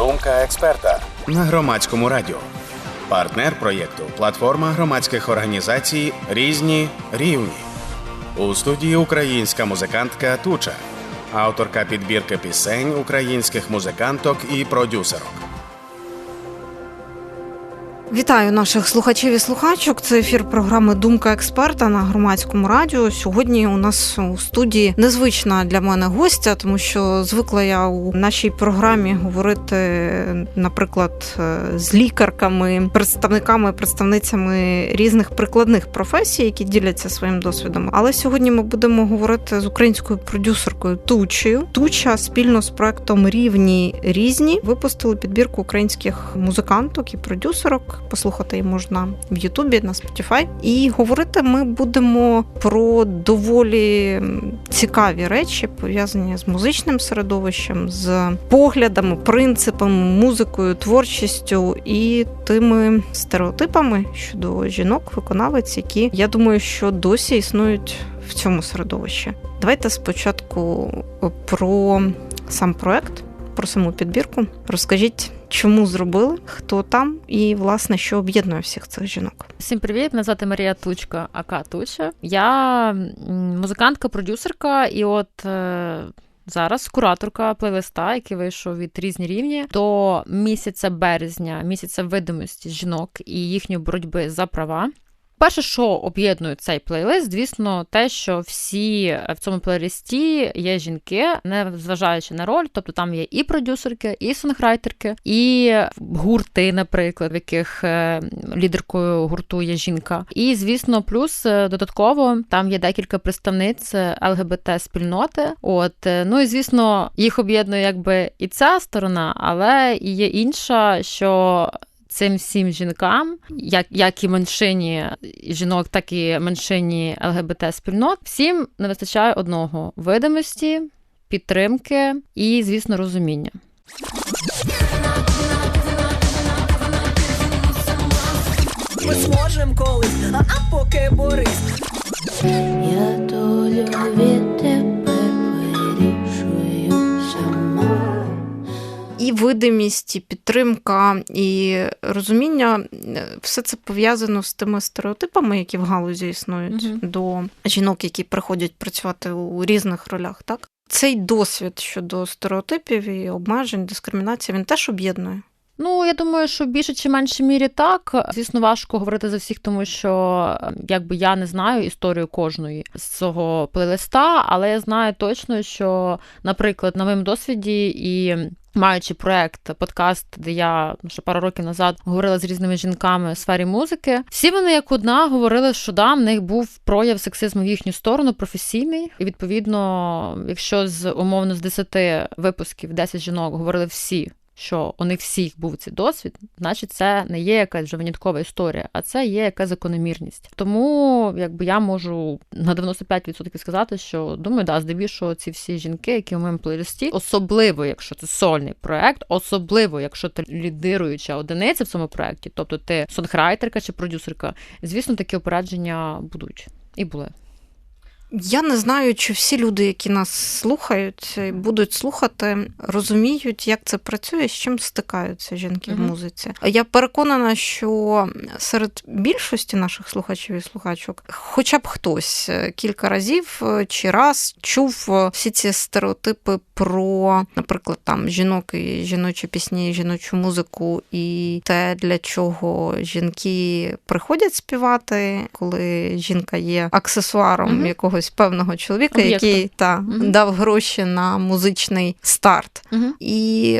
Думка експерта на громадському радіо. Партнер проєкту платформа громадських організацій Різні рівні. У студії українська музикантка Туча, авторка підбірки пісень українських музиканток і продюсерок. Вітаю наших слухачів і слухачок. Це ефір програми Думка експерта на громадському радіо. Сьогодні у нас у студії незвична для мене гостя, тому що звикла я у нашій програмі говорити, наприклад, з лікарками, представниками, представницями різних прикладних професій, які діляться своїм досвідом. Але сьогодні ми будемо говорити з українською продюсеркою Тучею. Туча спільно з проектом Рівні різні випустили підбірку українських музиканток і продюсерок. Послухати її можна в Ютубі на Spotify. І говорити ми будемо про доволі цікаві речі, пов'язані з музичним середовищем, з поглядами, принципами, музикою, творчістю і тими стереотипами щодо жінок, виконавець, які я думаю, що досі існують в цьому середовищі. Давайте спочатку про сам проект, про саму підбірку. Розкажіть. Чому зробили, хто там, і власне що об'єднує всіх цих жінок? Всім привіт! Мене звати Марія Тучка, Ака Туча. Я музикантка, продюсерка, і от е, зараз кураторка плейлиста, який вийшов від різні рівні до місяця березня, місяця видимості жінок і їхньої боротьби за права. Перше, що об'єднує цей плейлист, звісно, те, що всі в цьому плейлисті є жінки, не зважаючи на роль, тобто там є і продюсерки, і сонграйтерки, і гурти, наприклад, в яких е, лідеркою гурту є жінка. І, звісно, плюс е, додатково там є декілька представниць ЛГБТ спільноти. От е, ну і звісно, їх об'єднує якби і ця сторона, але і є інша, що цим всім жінкам, як як і меншині жінок, так і меншині ЛГБТ спільнот, всім не вистачає одного видимості, підтримки і, звісно, розуміння. Ми зможемо колись, а поки Борис. Я видимість, і підтримка, і розуміння все це пов'язано з тими стереотипами, які в галузі існують Мгм. до жінок, які приходять працювати у різних ролях. Так цей досвід щодо стереотипів і обмежень, дискримінації він теж об'єднує. Ну, я думаю, що в більше чи меншій мірі так. Звісно, важко говорити за всіх, тому що е, якби я не знаю історію кожної з цього плейлиста, але я знаю точно, що, наприклад, на моєму досвіді і. Маючи проект, подкаст, де я ну, ще пару років назад говорила з різними жінками у сфері музики, всі вони як одна говорили, що да, в них був прояв сексизму в їхню сторону, професійний. І відповідно, якщо з умовно з 10 випусків 10 жінок говорили всі, що у них всіх був цей досвід, значить, це не є якась вже виняткова історія, а це є якась закономірність. Тому якби я можу на 95% сказати, що думаю, да, здебільшого ці всі жінки, які у моєму плейлисті, особливо, якщо це сольний проект, особливо, якщо ти лідируюча одиниця в цьому проекті, тобто ти сонграйтерка чи продюсерка, звісно, такі опередження будуть і були. Я не знаю, чи всі люди, які нас слухають будуть слухати, розуміють, як це працює, з чим стикаються жінки Мгм. в музиці. Я переконана, що серед більшості наших слухачів і слухачок, хоча б хтось е, кілька разів е, чи раз чув е, всі ці стереотипи про, наприклад, там жінок і жіночі пісні, і жіночу музику, і те, для чого жінки приходять співати, коли жінка є аксесуаром Мгм. якогось певного чоловіка, Об'єктом. який та Мгм. дав гроші на музичний старт. Угу. І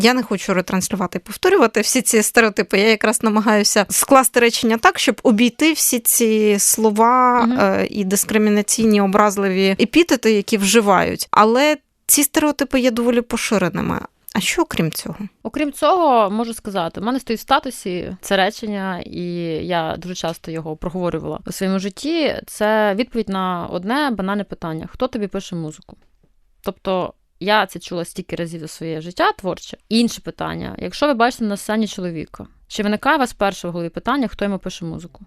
я не хочу ретранслювати і повторювати всі ці стереотипи. Я якраз намагаюся скласти речення так, щоб обійти всі ці слова Мгм. е, і дискримінаційні образливі епітети, які вживають. Але ці стереотипи є доволі поширеними. А що окрім цього? Окрім цього, можу сказати, в мене стоїть в статусі це речення, і я дуже часто його проговорювала у своєму житті. Це відповідь на одне банальне питання: хто тобі пише музику? Тобто. Я це чула стільки разів за своє життя творче. Інше питання: якщо ви бачите на сцені чоловіка, чи виникає у вас перше в голові питання, хто йому пише музику?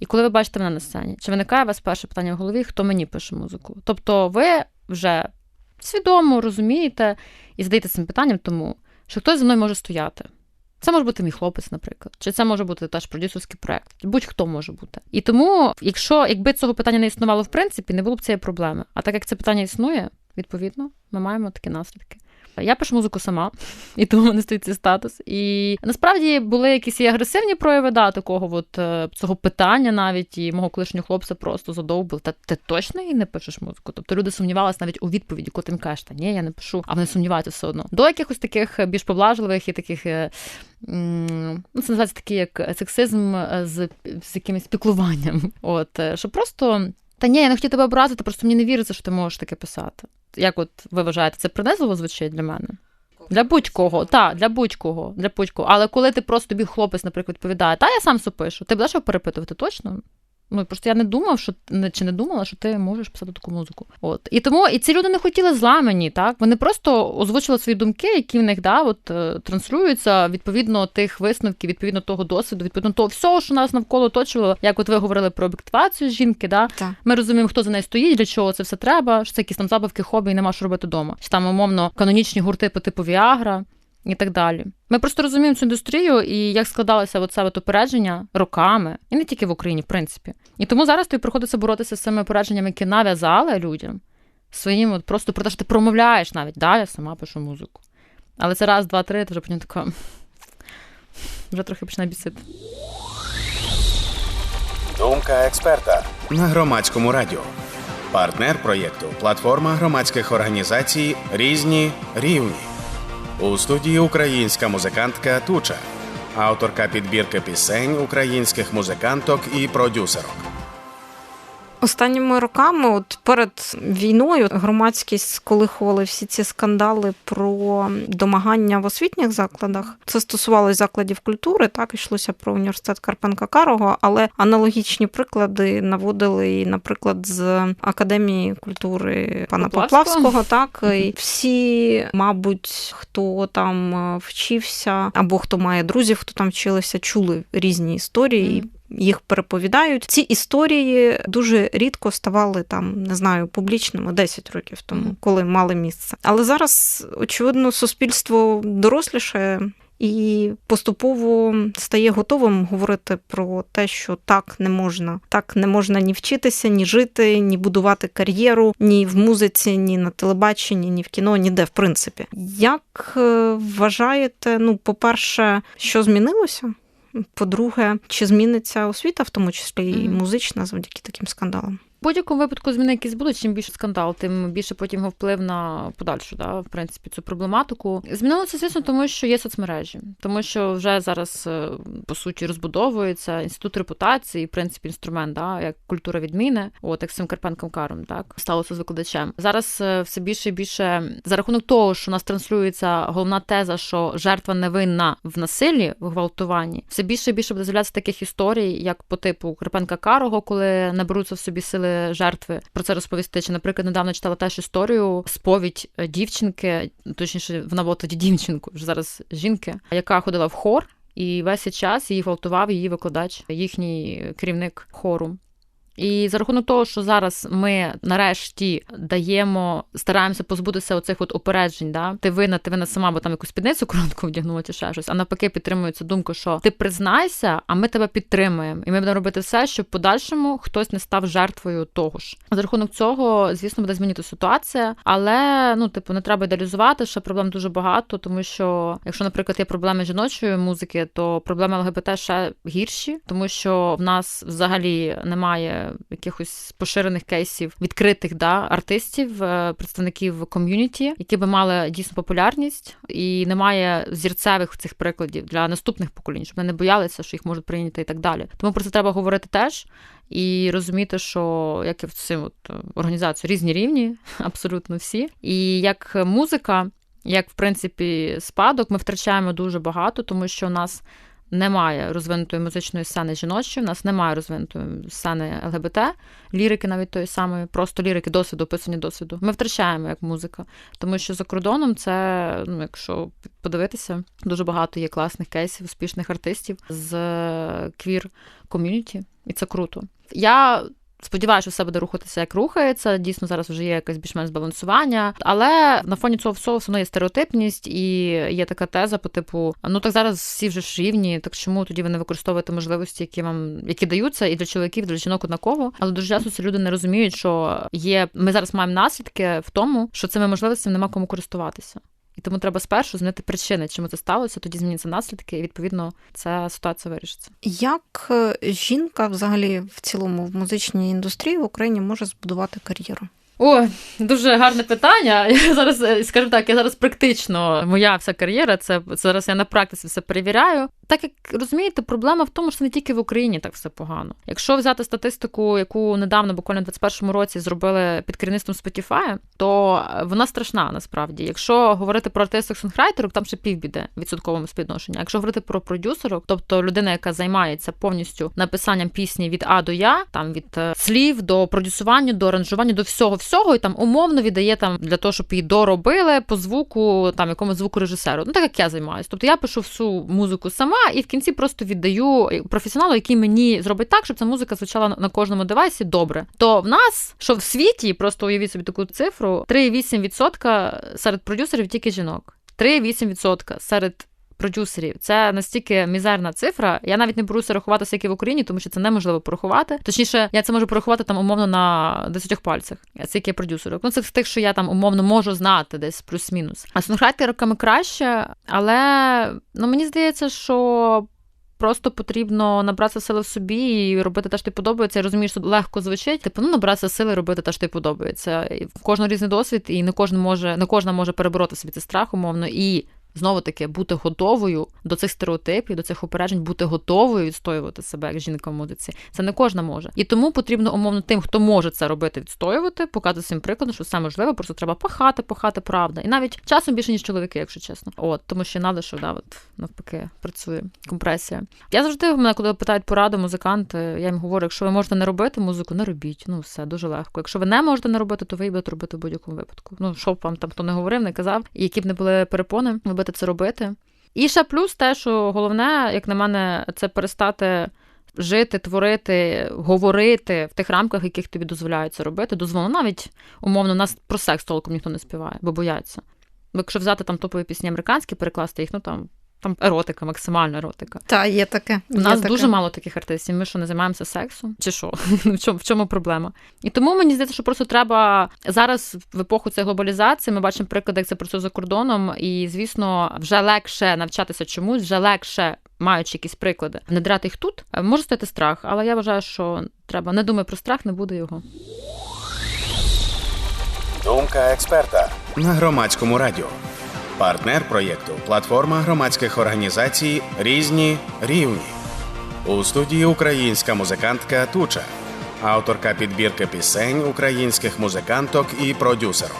І коли ви бачите мене на сцені, чи виникає у вас перше питання в голові, хто мені пише музику? Тобто, ви вже свідомо розумієте і задаєте цим питанням тому, що хтось за мною може стояти. Це може бути мій хлопець, наприклад, чи це може бути теж продюсерський проект. Будь-хто може бути. І тому, якщо якби цього питання не існувало в принципі, не було б цієї проблеми. А так як це питання існує, відповідно, ми маємо такі наслідки. Я пишу музику сама, і тому в мене стоїть цей статус. І насправді були якісь і агресивні прояви да, такого от, е, цього питання навіть, і мого колишнього хлопця просто задовбив. Та ти точно і не пишеш музику? Тобто люди сумнівалися навіть у відповіді, коли ти кажеш, та ні, я не пишу, а вони сумніваються все одно. До якихось таких більш поблажливих і таких. е, Ну, це називається такий як сексизм е, з, з якимось піклуванням. От, е, що просто. Та ні, я не хотів тебе образити, просто мені не віриться, що ти можеш таке писати. Як от ви вважаєте, це принизливо звучить для мене? Для будь-кого, так, для будь-кого, для будь-кого. Але коли ти просто тобі хлопець, наприклад, відповідає, та я сам все пишу, ти будеш його перепитувати точно? Ну просто я не думав, що чи не думала, що ти можеш писати таку музику. От і тому і ці люди не хотіли зла мені, так вони просто озвучили свої думки, які в них да, от е, транслюються відповідно тих висновків, відповідно того досвіду, відповідно того всього, що нас навколо оточувало. Як от ви говорили про об'єктивацію жінки, да Так. ми розуміємо, хто за нею стоїть, для чого це все треба, що це якісь там забавки, хобі і нема що робити вдома. Чи там умовно канонічні гурти по типу Віагра і так далі. Ми просто розуміємо цю індустрію і як складалося оце от упередження роками, і не тільки в Україні, в принципі. І тому зараз тобі приходиться боротися з цими упередженнями, які нав'язали людям своїм, от просто про те, що ти промовляєш навіть, да, я сама пишу музику. Але це раз, два, три, ти вже потім така. Вже трохи починає бісити. Думка експерта на громадському радіо. Партнер проєкту платформа громадських організацій Різні рівні. У студії українська музикантка Туча, авторка підбірки пісень українських музиканток і продюсерок. Останніми роками, от перед війною, громадськість сколихували всі ці скандали про домагання в освітніх закладах. Це стосувалося закладів культури, так йшлося про університет Карпенка Карого, але аналогічні приклади наводили, і, наприклад, з академії культури пана Поплавського. Поплавського. Так і всі, мабуть, хто там е, вчився, або хто має друзів, хто там вчилися, чули різні історії. Їх переповідають. Ці історії дуже рідко ставали там, не знаю, публічними 10 років тому, коли мали місце. Але зараз, очевидно, суспільство доросліше і поступово стає готовим говорити про те, що так не можна. Так не можна ні вчитися, ні жити, ні будувати кар'єру, ні в музиці, ні на телебаченні, ні в кіно, ніде, в принципі. Як е, вважаєте, ну, по-перше, що змінилося? По-друге, чи зміниться освіта, в тому числі і музична, завдяки таким скандалам? В будь-якому випадку зміни якісь будуть, чим більше скандал, тим більше потім його вплив на подальшу, да, в принципі, цю проблематику. Змінилося, звісно, тому що є соцмережі, тому що вже зараз е, по суті розбудовується інститут репутації, в принципі, інструмент, да, як культура відміни, от як з цим Карпенком Каром, так сталося з викладачем. Зараз е, все більше і більше за рахунок того, що у нас транслюється головна теза, що жертва невинна в насиллі, в гвалтуванні, все більше і більше буде з'являтися таких історій, як по типу Карпенка Карого, коли наберуться в собі сили жертви про це розповісти. Чи, наприклад, недавно читала теж історію сповідь е, дівчинки, точніше, вона була тоді дівчинку, вже зараз жінки, яка ходила в хор. І весь час її гвалтував її викладач, їхній керівник хору. І за рахунок того, що зараз ми нарешті даємо, стараємося позбутися оцих от опереджень, да? ти винна, ти винна сама, бо там якусь спідницю коротку вдягнула чи ще щось, а навпаки підтримується думка, що ти признайся, а ми тебе підтримуємо. І ми будемо робити все, щоб подальшому хтось не став жертвою того ж. За рахунок цього, звісно, буде змінити ситуація, але ну, типу, не треба ідеалізувати, що проблем дуже багато, тому що якщо, наприклад, є проблеми жіночої музики, то проблеми ЛГБТ ще гірші, тому що в нас взагалі немає якихось поширених кейсів відкритих да, артистів, е, представників ком'юніті, які би мали дійсно популярність, і немає зірцевих цих прикладів для наступних поколінь, щоб вони не боялися, що їх можуть прийняти і так далі. Тому про це треба говорити теж. І розуміти, що як і в цим от е, організацію різні рівні, абсолютно всі. І як музика, як в принципі спадок, ми втрачаємо дуже багато, тому що у нас немає розвинутої музичної сцени жіночої, в нас немає розвинутої сцени ЛГБТ, лірики навіть тої самої, просто лірики досвіду, описання досвіду. Ми втрачаємо як музика, тому що за кордоном це, ну якщо подивитися, дуже багато є класних кейсів, успішних артистів з квір ком'юніті, і це круто. Я Сподіваюся, що все буде рухатися, як рухається. Дійсно, зараз вже є якесь більш-менш збалансування. Але на фоні цього всього все одно є стереотипність і є така теза по типу: ну так зараз всі вже ж рівні, так чому тоді ви не використовуєте можливості, які вам які даються, і для чоловіків, і для жінок однаково. Але дуже часто ці люди не розуміють, що є. Ми зараз маємо наслідки в тому, що цими можливостями нема кому користуватися. І тому треба спершу знати причини, чому це сталося, тоді зміняться наслідки, і відповідно ця ситуація вирішиться. Як е, жінка взагалі в цілому в музичній індустрії в Україні може збудувати кар'єру? О, дуже гарне питання. Я зараз е, скажу так, я зараз практично моя вся кар'єра. Це зараз я на практиці все перевіряю. Так як розумієте, проблема в тому, що не тільки в Україні так все погано. Якщо взяти статистику, яку недавно, буквально в 21-му році, зробили під керівництвом Spotify, то вона страшна насправді. Якщо говорити про артисток сонграйтерок, там ще півбіди відсотковому співвідношенні. Якщо говорити про продюсерок, тобто людина, яка займається повністю написанням пісні від А до Я, там від е, слів до продюсування, до аранжування, до всього всього, і там умовно віддає там для того, щоб її доробили по звуку, там якомусь звукорежисеру. Ну так як я займаюся. Тобто я пишу всю музику сама і в кінці просто віддаю професіоналу, який мені зробить так, щоб ця музика звучала на кожному девайсі добре. То в нас, що в світі, просто уявіть собі таку цифру: 3,8% серед продюсерів тільки жінок. 3,8% серед продюсерів. Це настільки мізерна цифра. Я навіть не беруся рахувати скільки в Україні, тому що це неможливо порахувати. Точніше, я це можу порахувати там умовно на 10 пальцях. Скільки продюсерів. Ну це з тих, що я там умовно можу знати, десь плюс-мінус. А роками краще, але ну мені здається, що. Просто потрібно набратися сили в собі і робити те, що тобі подобається. Я розумію, що легко звучить. Типу, ну набратися сили, робити те, що тобі подобається. В кожного різний досвід, і не кожен може, не кожна може перебороти собі цей страх, умовно, і знову таки бути готовою до цих стереотипів, до цих упереджень, бути готовою відстоювати себе як жінка в музиці. Це не кожна може. І тому потрібно умовно тим, хто може це робити, відстоювати, показувати своїм прикладом, що все можливо, просто треба пахати, пахати, правда. І навіть часом більше ніж чоловіки, якщо чесно. От тому що надо, що да, от навпаки працює компресія. Я завжди мене, коли питають пораду музиканти, я їм говорю, якщо ви можете не робити музику, не робіть. Ну все дуже легко. Якщо ви не можете не робити, то ви будете робити в будь-якому випадку. Ну що б вам там хто не говорив, не казав, і які б не були перепони, ви будете це робити. І ще плюс те, що головне, як на мене, це перестати жити, творити, говорити в тих рамках, яких тобі дозволяють це робити. Дозволено навіть умовно, нас про секс толком ніхто не співає, бо бояться. Бо якщо взяти там топові пісні американські, перекласти їх, ну там. Там еротика, максимальна еротика. Та, є таке. У нас таке. дуже мало таких артистів. Ми що не займаємося сексом? Чи що? В чому в чому проблема? І тому мені здається, що просто треба зараз в епоху цієї глобалізації. Ми бачимо приклади, як це працює за кордоном, і звісно, вже легше навчатися чомусь, вже легше. Маючи якісь приклади, недрати їх тут, може стати страх, але я вважаю, що треба не думай про страх, не буде його. Думка експерта на громадському радіо. Партнер проєкту платформа громадських організацій Різні рівні. У студії українська музикантка Туча, авторка підбірки пісень українських музиканток і продюсерок.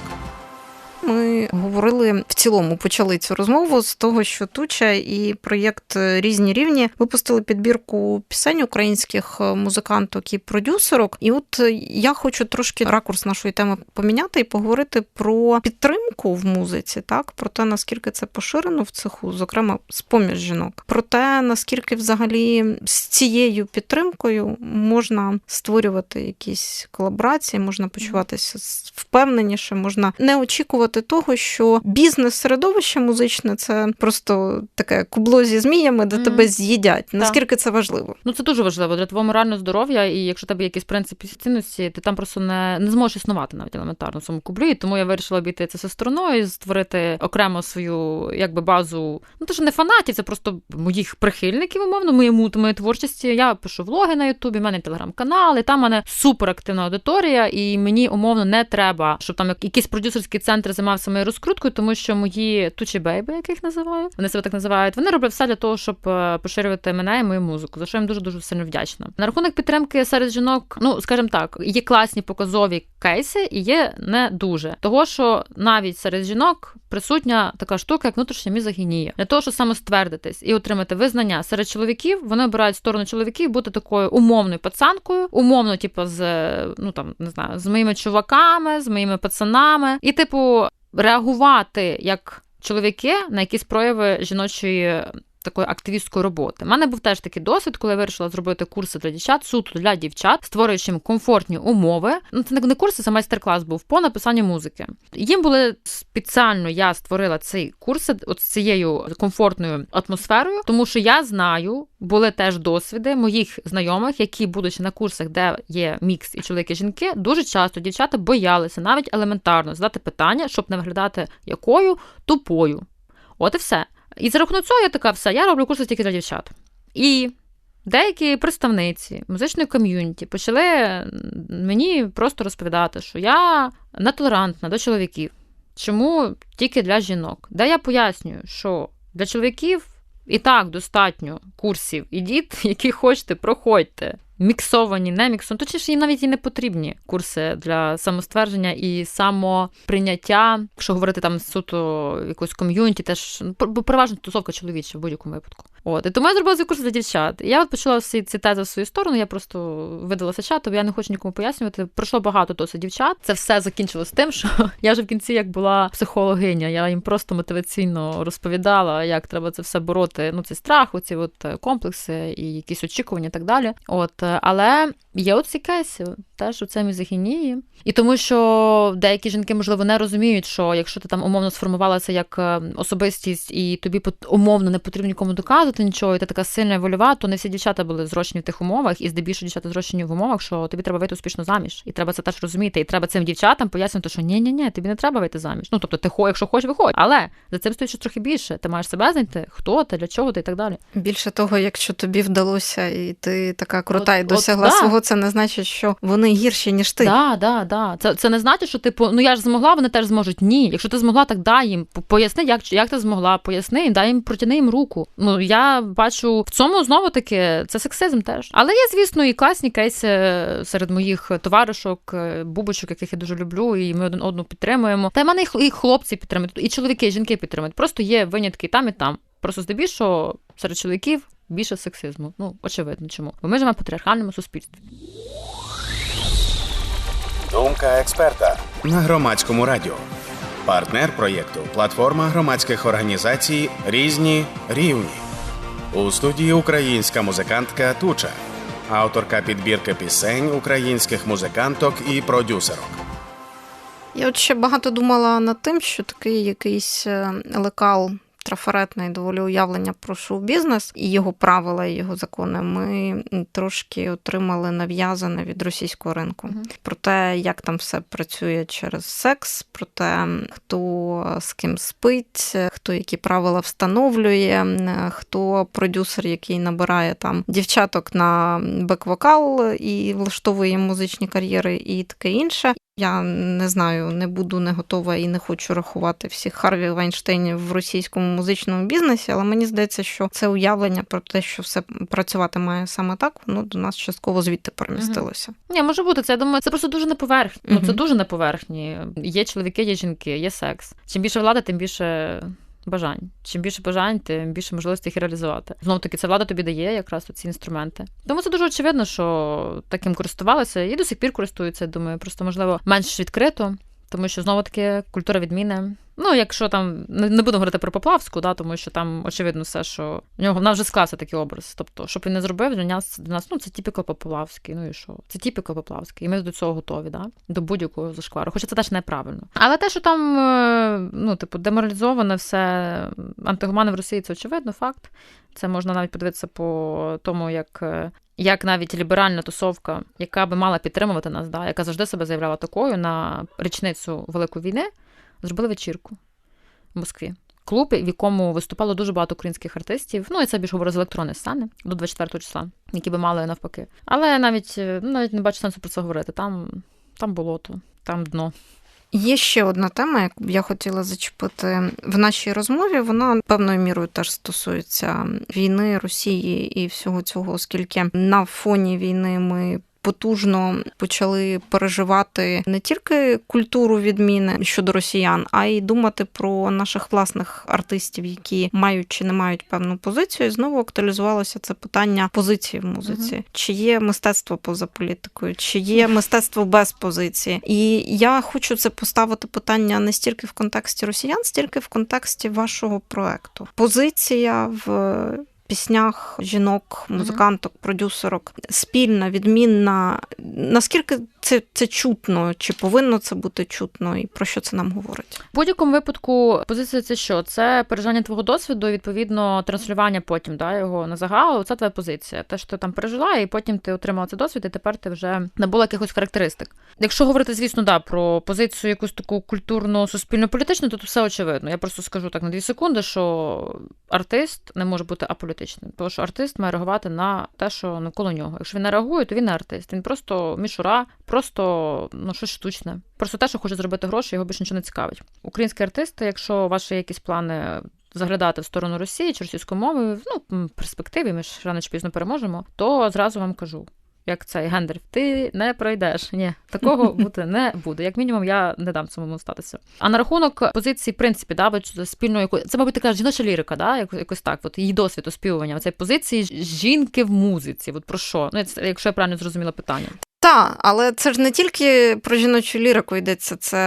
Ми говорили в цілому, почали цю розмову з того, що Туча і проєкт різні рівні випустили підбірку пісень українських музиканток і продюсерок. І от я хочу трошки ракурс нашої теми поміняти і поговорити про підтримку в музиці, так про те, наскільки це поширено в цеху, зокрема з поміж жінок, про те, наскільки взагалі з цією підтримкою можна створювати якісь колаборації, можна почуватися впевненіше, можна не очікувати того, що бізнес-середовище музичне це просто таке кубло зі зміями, де mm. тебе з'їдять. Наскільки це важливо? Ну це дуже важливо для твого морального здоров'я, і якщо тебе якісь принципи цінності, ти там просто не не зможеш існувати навіть елементарно в цьому кублі. Тому я вирішила обійти це все стороною, створити окремо свою якби базу. Ну то що не фанатів, це просто моїх прихильників, умовно, моєму моєї творчості. Я пишу влоги на Ютубі, в мене телеграм-канал, і там в мене суперактивна аудиторія, і мені умовно не треба, щоб там якісь продюсерські центри займався моєю розкруткою, тому що мої тучі бейби, як їх називаю, вони себе так називають. Вони роблять все для того, щоб е, поширювати мене і мою музику, за що я їм дуже дуже сильно вдячна. На рахунок підтримки серед жінок, ну скажімо так, є класні показові кейси і є не дуже. Того, що навіть серед жінок присутня така штука, як внутрішня мізогінія, для того, щоб самоствердитись і отримати визнання серед чоловіків, вони обирають сторону чоловіків бути такою умовною пацанкою, умовно, типу, з ну там не знаю, з моїми чуваками, з моїми пацанами, і типу реагувати як чоловіки на якісь прояви жіночої такої активістської роботи. У мене був теж такий досвід, коли я вирішила зробити курси для дівчат, суто для дівчат, створюючи їм комфортні умови. Ну це не- курси, це майстер-клас був по написанню музики. Їм були спеціально я створила цей курс от з цією комфортною атмосферою, тому що я знаю, були теж досвіди моїх знайомих, які, будучи на курсах, де є мікс і чоловіки і жінки, дуже часто дівчата боялися навіть елементарно задати питання, щоб не виглядати якою тупою. От і все. І за рахунок цього я така, все, я роблю курси тільки для дівчат. І деякі представниці музичної ком'юніті почали мені просто розповідати, що я нетолерантна до чоловіків. Чому тільки для жінок? Де я пояснюю, що для чоловіків і так достатньо курсів. Ідіть, які хочете, проходьте. Міксовані, не міксовані. Точніше, їм навіть і не потрібні курси для самоствердження і самоприйняття. Якщо говорити там суто якось ком'юніті, теж ну, бо переважно тусовка чоловіча в будь-якому випадку. От і тому я зробила курс для дівчат. Я от почала всі ці тези в свою сторону. Я просто видалася чату, я не хочу нікому пояснювати. Пройшло багато досить дівчат. Це все закінчилось тим, що я вже в кінці як була психологиня. Я їм просто мотиваційно розповідала, як треба це все бороти. Ну, цей страх, оці от е, комплекси і якісь очікування, і так далі. От, е, але є от ці кейси, теж у це мізогінії. І тому, що деякі жінки, можливо, не розуміють, що якщо ти там умовно сформувалася як е, особистість, і тобі умовно не потрібно нікому доказувати нічого, і ти така сильна і вольова, то не всі дівчата були зрощені в тих умовах, і здебільшого дівчата зрощені в умовах, що тобі треба вийти успішно заміж. І треба це теж розуміти. І треба цим дівчатам пояснити, що ні, ні, ні, тобі не треба вийти заміж. Ну тобто, ти хо, якщо хочеш, виходь. Але за цим стоїть трохи більше. Ти маєш себе знайти, хто ти, для чого ти і так далі. Більше того, якщо тобі вдалося, і ти така крута От- і от досягла да. свого, це не значить, що вони гірші, ніж ти. Да, да, да. Це, це не значить, що типу, ну я ж змогла, вони теж зможуть. Ні. Якщо ти змогла, так дай їм. Поясни, як, як ти змогла, поясни і дай їм протяни їм руку. Ну я бачу в цьому знову таки це сексизм теж. Але є, звісно, і класні кейси серед моїх товаришок, е, бубочок, яких я дуже люблю, і ми один одну підтримуємо. Та й мене і хлопці підтримують, і чоловіки, і жінки підтримують. Просто є винятки там і там. Просто здебільшого серед чоловіків більше сексизму. Ну очевидно, чому? Бо ми живемо в патріархальному суспільстві. Думка експерта на громадському радіо. Партнер проєкту платформа громадських організацій Різні рівні. У студії українська музикантка Туча, авторка підбірки пісень українських музиканток і продюсерок. Я от ще багато думала над тим, що такий якийсь е, лекал. Трафаретне і доволі уявлення про шоу-бізнес і його правила, і його закони ми трошки отримали нав'язане від російського ринку. Мгм. Про те, як там все працює через секс, про те, хто з ким спить, хто які правила встановлює, хто продюсер, який набирає там дівчаток на бек-вокал і влаштовує музичні кар'єри, і таке інше. Я не знаю, не буду не готова і не хочу рахувати всіх Харві Вайнштейнів в російському музичному бізнесі, але мені здається, що це уявлення про те, що все працювати має саме так, воно до нас частково звідти перемістилося. Ні, може бути. Це я думаю, це просто дуже на поверхні. Ну це дуже на поверхні. Є чоловіки, є жінки, є секс. Чим більше влада, тим більше. Бажань. Чим більше бажань, тим більше можливостей їх реалізувати. Знову таки, це влада тобі дає якраз ці інструменти. Тому це дуже очевидно, що таким користувалися і до сих пір користуються. Думаю, просто можливо менш відкрито, тому що знову таки культура відміни. Ну, якщо там не, будемо говорити про Поплавську, да, тому що там очевидно все, що в нього в вже склався такий образ. Тобто, щоб він не зробив, для нас для нас ну це тіпіко Поплавський. Ну і що? Це тіпіко Поплавський. І ми до цього готові, да? до будь-якого зашквару. Хоча це теж неправильно. Але те, що там е, ну, типу, деморалізоване все антигумани в Росії, це очевидно факт. Це можна навіть подивитися по тому, як. е, Як навіть ліберальна тусовка, яка би мала підтримувати нас, да, яка завжди себе заявляла такою на річницю Великої війни, зробили вечірку в Москві. Клуб, в якому виступало дуже багато українських артистів. Ну і це більш говорить з електронної сцени до 24 числа, які би мали навпаки. Але навіть е, ну, навіть не бачу сенсу про це говорити. Там, там болото, там дно. Є ще одна тема, яку я хотіла зачепити в нашій розмові. Вона певною мірою теж стосується війни Росії і всього цього, оскільки на фоні війни ми потужно почали переживати не тільки культуру відміни щодо росіян, а й думати про наших власних артистів, які мають чи не мають певну позицію. І знову актуалізувалося це питання позиції в музиці. Чи є мистецтво поза політикою, чи є мистецтво без позиції? І я хочу це поставити питання не стільки в контексті росіян, стільки в контексті вашого проекту. Позиція в піснях жінок, музиканток, продюсерок спільна, відмінна. Наскільки це, це чутно, чи повинно це бути чутно, і про що це нам говорить? В будь-якому випадку позиція це що? Це переживання твого досвіду, відповідно, транслювання потім да, його на загал. Це твоя позиція. Те, що ти там пережила, і потім ти отримала цей досвід, і тепер ти вже набула якихось характеристик. Якщо говорити, звісно, да, про позицію якусь таку культурно суспільно-політичну, то тут все очевидно. Я просто скажу так на дві секунди, що артист не може бути аполітичним, тому що артист має реагувати на те, що навколо нього. Якщо він не реагує, то він не артист. Він просто мішура, просто ну щось штучне. Просто те, що хоче зробити гроші, його більше нічого не цікавить. Українські артисти, якщо ваші якісь плани. Заглядати в сторону Росії чи російської мови, ну, в перспективі, ми ж рано чи пізно переможемо, то зразу вам кажу, як цей гендер, ти не пройдеш. Ні, такого бути не буде. Як мінімум, я не дам цьому статися. А на рахунок позиції, в принципі, да, от спільної якої це, мабуть, така жіноча лірика, да, якось, якось так. От її досвід оспівування цієї позиції жінки в музиці. От про що? Ну, це, якщо я правильно зрозуміла питання. Так, але це ж не тільки про жіночу лірику йдеться. Це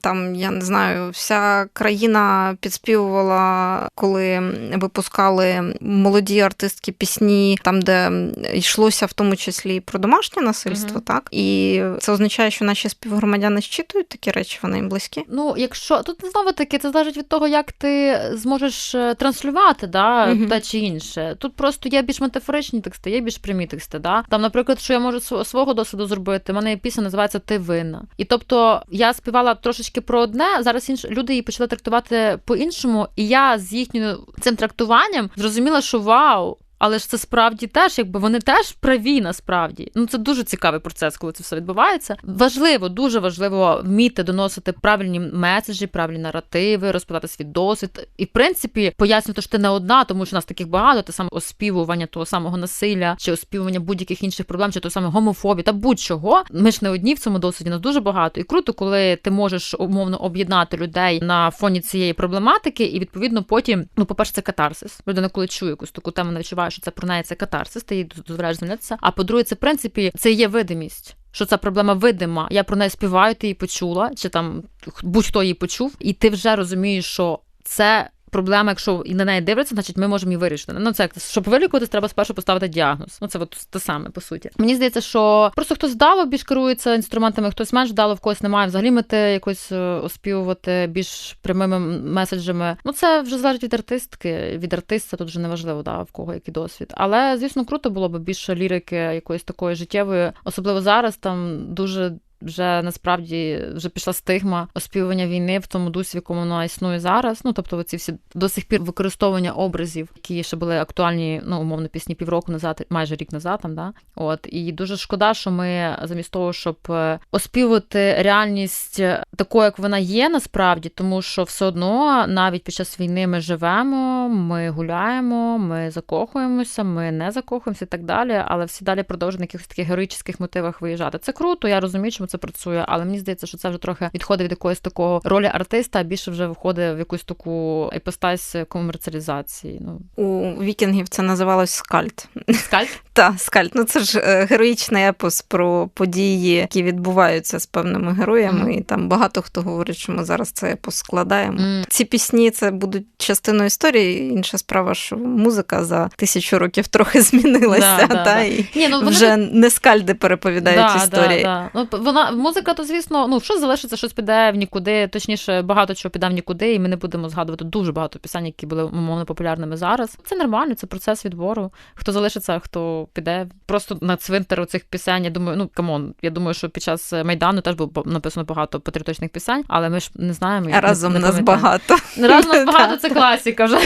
там, я не знаю, вся країна підспівувала, коли випускали молоді артистки пісні, там, де йшлося в тому числі і про домашнє насильство, Мгм. так і це означає, що наші співгромадяни щитують такі речі, вони їм близькі. Ну, якщо тут знову таки це залежить від того, як ти зможеш е, транслювати, да, Мгм. те чи інше. Тут просто є більш метафоричні тексти, є більш прямі тексти. Да? Там, наприклад, що я можу св- свого досвіду зробити. У мене пісня називається Ти винна. І тобто я співала трошечки про одне, зараз інш... люди її почали трактувати по-іншому, і я з їхнім цим трактуванням зрозуміла, що вау. Але ж це справді теж, якби вони теж праві насправді. Ну це дуже цікавий процес, коли це все відбувається. Важливо, дуже важливо вміти доносити правильні меседжі, правильні наративи, розповідати свій досвід. І в принципі пояснювати, що ти не одна, тому що нас таких багато. Те саме оспівування того самого насилля, чи оспівування будь-яких інших проблем, чи того саме гомофобії та будь-чого. Ми ж не одні в цьому досвіді, нас дуже багато. І круто, коли ти можеш умовно об'єднати людей на фоні цієї проблематики, і відповідно потім, ну, по-перше, це катарсис. Людина, коли чує якусь таку тему, не відчуває, що це про неї це катарсис, ти їй дозволяєш звільнитися. А по-друге, це в принципі це є видимість. Що ця проблема видима? Я про неї співаю, ти її почула, чи там будь-хто її почув, і ти вже розумієш, що це. Проблема, якщо і на неї дивляться, значить ми можемо її вирішити. Ну це щоб вилікуватись, треба спершу поставити діагноз. Ну це от те саме по суті. Мені здається, що просто хтось вдало більш керується інструментами, хтось менш вдало, в когось немає взагалі мети якось е, оспівувати більш прямими меседжами. Ну це вже залежить від артистки, від артиста. Тут вже не важливо, да, в кого який досвід. Але звісно, круто було б більше лірики якоїсь такої життєвої, особливо зараз там дуже. Вже насправді вже пішла стигма оспівування війни в тому дусі, в якому вона існує зараз. Ну тобто, оці всі до сих пір використовування образів, які ще були актуальні, ну умовно пісні півроку назад, майже рік назад. Там да от і дуже шкода, що ми замість того, щоб е, оспівувати реальність такою, як вона є, насправді, тому що все одно навіть під час війни ми живемо, ми гуляємо, ми закохуємося, ми не закохуємося і так далі. Але всі далі продовжують на якихось таких героїчних мотивах виїжджати. Це круто, я розумію, чому це працює, але мені здається, що це вже трохи відходить від якоїсь такого ролі артиста, а більше вже виходить в якусь таку іпостась комерціалізації. Ну У вікінгів це називалось скальт. скальп. Та скальт. Ну це ж е, героїчний епос про події, які відбуваються з певними героями. І там багато хто говорить, що ми зараз це епос складаємо. Ці пісні це будуть частиною історії. Інша справа, що музика за тисячу років трохи змінилася, Да, та да. і Ні, ну вони вже не скальди переповідають історії. Да, да. Ну, вона музика, то звісно, ну що залишиться, щось піде в нікуди. Точніше, багато чого піде в нікуди, і ми не будемо згадувати дуже багато пісень, які були умовно популярними зараз. Це нормально, це процес відбору. Хто залишиться, хто піде. Просто на цвинтар цих пісень. Я думаю, ну камон. Я думаю, що під час майдану теж було написано багато патріотичних пісень, але ми ж не знаємо. А разом не, не нас багато. Разом нас багато це класика вже.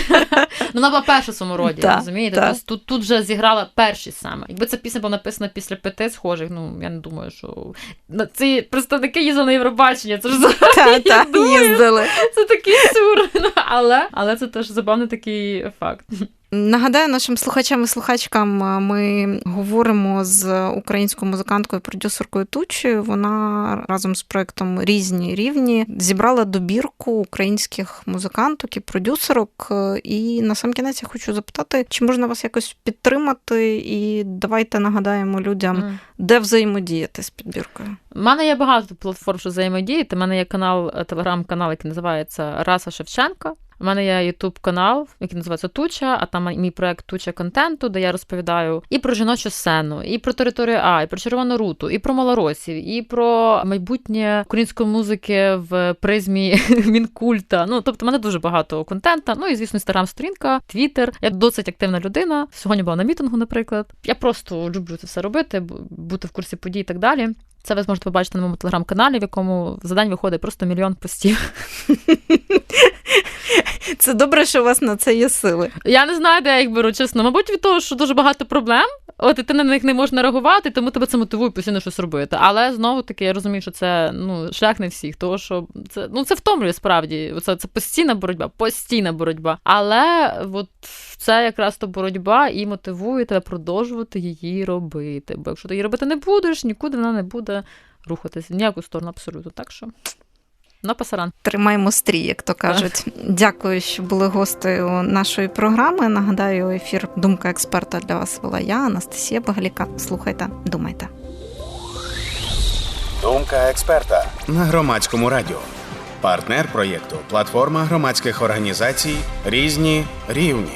Ну, Вона була перша в своєму роді, розумієте? Тобто тут, тут вже зіграла перші саме. Якби ця пісня була написана після п'яти схожих, ну я не думаю, що ці представники їздили на Євробачення. Це ж та, їздили. це такий сюр. Ну, але, але це теж забавний такий факт. Нагадаю нашим слухачам і слухачкам, ми говоримо з українською музиканткою, продюсеркою Тучею. Вона разом з проектом Різні рівні зібрала добірку українських музиканток і продюсерок. Е, І на сам кінець я хочу запитати, чи можна вас якось підтримати, і давайте нагадаємо людям, де взаємодіяти з підбіркою. У мене є багато платформ, що взаємодіяти. У мене є канал, е, телеграм-канал, який називається Раса Шевченка. У мене є Ютуб канал, який називається Туча, а там мій проект Туча контенту, де я розповідаю і про жіночу сцену, і про територію А, і про червону руту, і про малоросів, і про майбутнє української музики в призмі мінкульта. Ну тобто, мене дуже багато контента. Ну і звісно, інстаграм-сторінка, твіттер. Я досить активна людина. Сьогодні була на мітингу, наприклад. Я просто люблю це все робити, бути в курсі подій і так далі. Це ви зможете побачити на моєму телеграм-каналі, в якому за день виходить просто мільйон постів. Це добре, що у вас на це є сили. Я не знаю, де я їх беру, чесно. Мабуть, від того, що дуже багато проблем. От і ти на них не можеш реагувати, тому тебе це мотивує постійно щось робити. Але знову таки я розумію, що це ну шлях не всіх, тому що це ну це втомлює справді. Це, це постійна боротьба, постійна боротьба. Але от це якраз то боротьба і мотивує тебе продовжувати її робити. Бо якщо ти її робити не будеш, нікуди вона не буде рухатися ніяку сторону абсолютно. Так що на пасаран. Тримаємо стрій, як то кажуть. Дякую, що були гостею нашої програми. Нагадаю, ефір Думка експерта для вас вела я, Анастасія Багаліка. Слухайте, думайте. Думка експерта на громадському радіо. Партнер проєкту платформа громадських організацій Різні рівні.